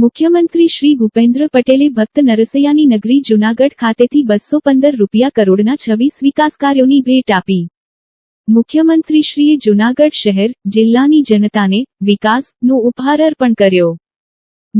મુખ્યમંત્રી શ્રી ભૂપેન્દ્ર પટેલે ભક્ત નરસૈયાની નગરી જૂનાગઢ ખાતેથી બસો પંદર રૂપિયા કરોડના છવ્વીસ વિકાસ કાર્યોની ભેટ આપી. મુખ્યમંત્રીશ્રીએ જૂનાગઢ શહેર, જિલ્લાની જનતાને વિકાસનો ઉપહાર અર્પણ કર્યો.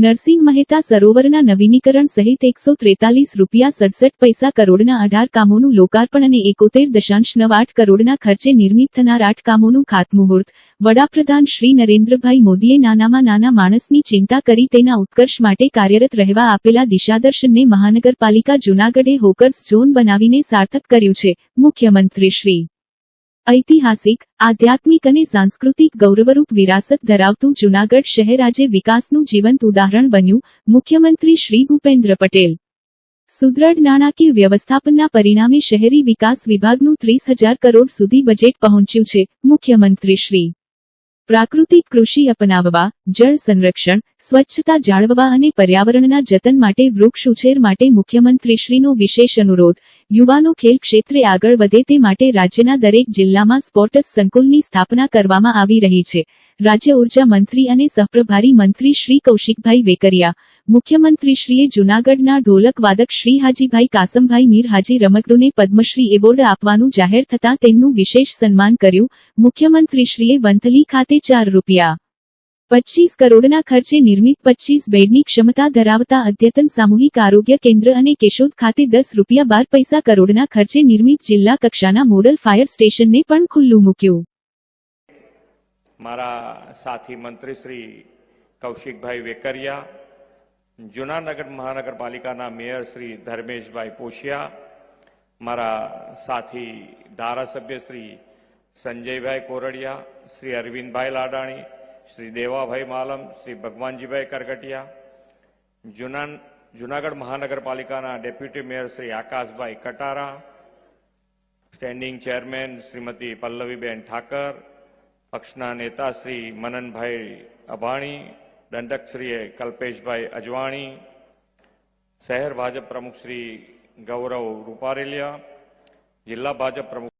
નરસિંહ મહેતા સરોવરના નવીનીકરણ સહિત એકસો ત્રેતાલીસ રૂપિયા સડસઠ પૈસા કરોડના અઢાર કામોનું લોકાર્પણ અને એકોતેર દશાંશ નવ આઠ કરોડના ખર્ચે નિર્મિત થનાર આઠ કામોનું ખાતમુહૂર્ત, વડાપ્રધાન શ્રી નરેન્દ્રભાઈ મોદીએ નાનામાં નાના માણસની ચિંતા કરી તેના ઉત્કર્ષ માટે કાર્યરત રહેવા આપેલા દિશાદર્શનને મહાનગરપાલિકા જૂનાગઢે હોકર્સ ઝોન બનાવીને સાર્થક કર્યું છે, મુખ્યમંત્રી શ્રી. ઐતિહાસિક, આધ્યાત્મિક અને સાંસ્કૃતિક ગૌરવરૂપ વિરાસત ધરાવતું જૂનાગઢ શહેર આજે વિકાસનું જીવંત ઉદાહરણ બન્યું, મુખ્યમંત્રી શ્રી ભૂપેન્દ્ર પટેલ. સુદ્રઢ નાણાકીય વ્યવસ્થાપનના પરિણામે શહેરી વિકાસ વિભાગનું ત્રીસ કરોડ સુધી બજેટ પહોંચ્યું છે, મુખ્યમંત્રી શ્રી. પ્રાકૃતિક કૃષિ અપનાવવા, જળ સંરક્ષણ, સ્વચ્છતા જાળવવા અને પર્યાવરણના જતન માટે વૃક્ષ ઉછેર માટે મુખ્યમંત્રીશ્રીનો વિશેષ અનુરોધ યુવાનો ખેલ ક્ષેત્રે આગળ વધે તે માટે રાજ્યના દરેક જિલ્લામાં સ્પોર્ટસ સંકુલની સ્થાપના કરવામાં આવી રહી છે. રાજ્ય ઊર્જા મંત્રી અને સહપ્રભારી મંત્રી શ્રી કૌશિકભાઈ વેકરિયા, મુખ્યમંત્રીશ્રીએ જૂનાગઢના ઢોલક વાદક શ્રી હાજીભાઈ કાસમભાઈ મીર હાજી રમકડુને પદ્મશ્રી એવોર્ડ આપવાનું જાહેર થતાં તેમનું વિશેષ સન્માન કર્યું. મુખ્યમંત્રીશ્રીએ વંથલી ખાતે ચાર રૂપિયા પચીસ કરોડના ખર્ચે નિર્મિત પચીસ બેડની ક્ષમતા ધરાવતા અદ્યતન સામૂહિક આરોગ્ય કેન્દ્ર અને કેશોદ ખાતે દસ રૂપિયા બાર પૈસા કરોડના ખર્ચે નિર્મિત જિલ્લા કક્ષાના મોડલ ફાયર સ્ટેશનને પણ ખુલ્લું મૂક્યું. મારા સાથી મંત્રી શ્રી કૌશિકભાઈ વેકરિયા, જૂનાનગર મહાનગરપાલિકાના મેયર શ્રી ધર્મેશભાઈ પોશિયા, મારા સાથી ધારાસભ્ય શ્રી સંજયભાઈ કોરડિયા, શ્રી અરવિંદભાઈ લાડાણી શ્રી દેવાભાઈ માલમ, શ્રી ભગવાનજીભાઈ કરગટિયા જૂના જૂનાગઢ મહાનગરપાલિકાના deputy mayor Shri Akashbhai Katara, standing chairman Shrimati Pallaviben Thakar, પક્ષના નેતા શ્રી મનનભાઈ અભાણી, દંડકશ્રીએ કલ્પેશભાઈ અજવાણી, શહેર ભાજપ પ્રમુખ શ્રી ગૌરવ રૂપારેલિયા, જિલ્લા ભાજપ પ્રમુખ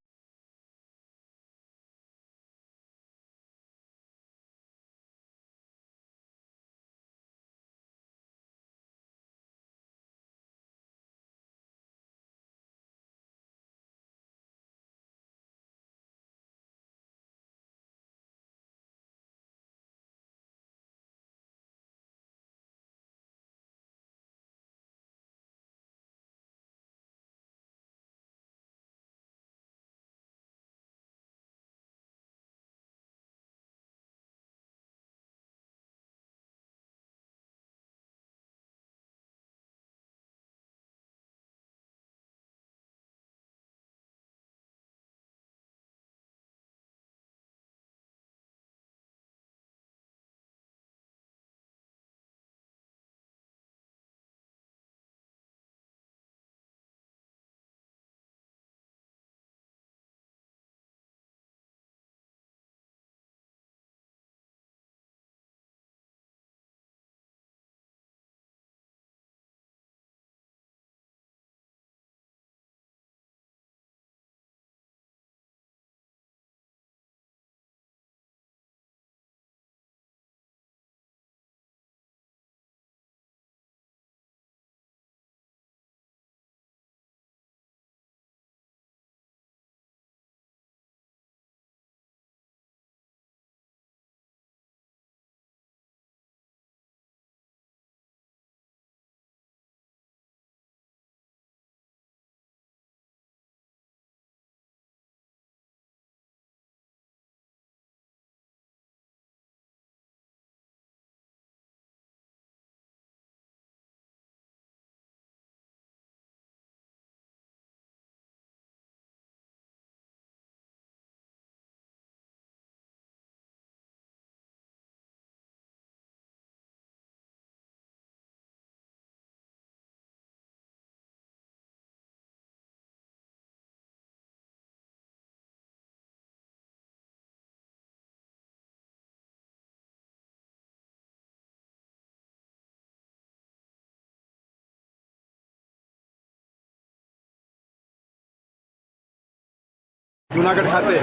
જુનાગઢ ખાતે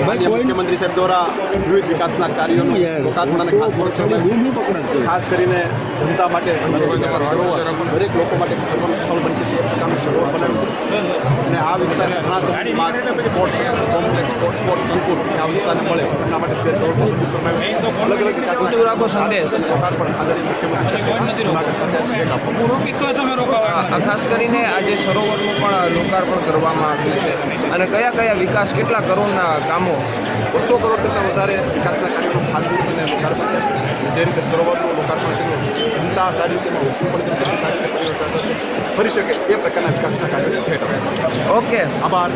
મુખ્યમંત્રી સાહેબ દ્વારા વિવિધ વિકાસના કાર્યોનું લોકાર્પણ અને ખાતમુહૂર્ત ખાસ કરીને જનતા માટે સરોવર દરેક લોકો માટે સ્થળ એ સરોવર બનાવ્યું છે. અને આ વિસ્તારને ઘણા સ્પોર્ટ્સ કોમ્પ્લેક્સ સ્પોર્ટ્સ સ્પોર્ટ્સ સંકુલ. આ વિસ્તારને મળે. એના માટે તે છે. અલગ અલગ વિકાસના સંદેશ. લોકાર્પણ આદરણીય મુખ્યમંત્રી જુનાગઢ ખાસ કરીને આજે સરોવરનું પણ લોકાર્પણ કરવામાં આવ્યું છે. અને કયા કયા વિકાસ કેટલા કરોડના કામો? બસો કરોડ કરતાં વધારે વિકાસના કાર્યક્રમ ખાતમુહૂર્ત અને લોકાર્પણ થશે જે રીતે સરોવરનું લોકાર્પણ જનતા સારી રીતે ઉપયોગ પણ કરી શકે સારી રીતે પરિવર્તન કરી શકે એ પ્રકારના વિકાસના કાર્યો હેઠળ ઓકે આભાર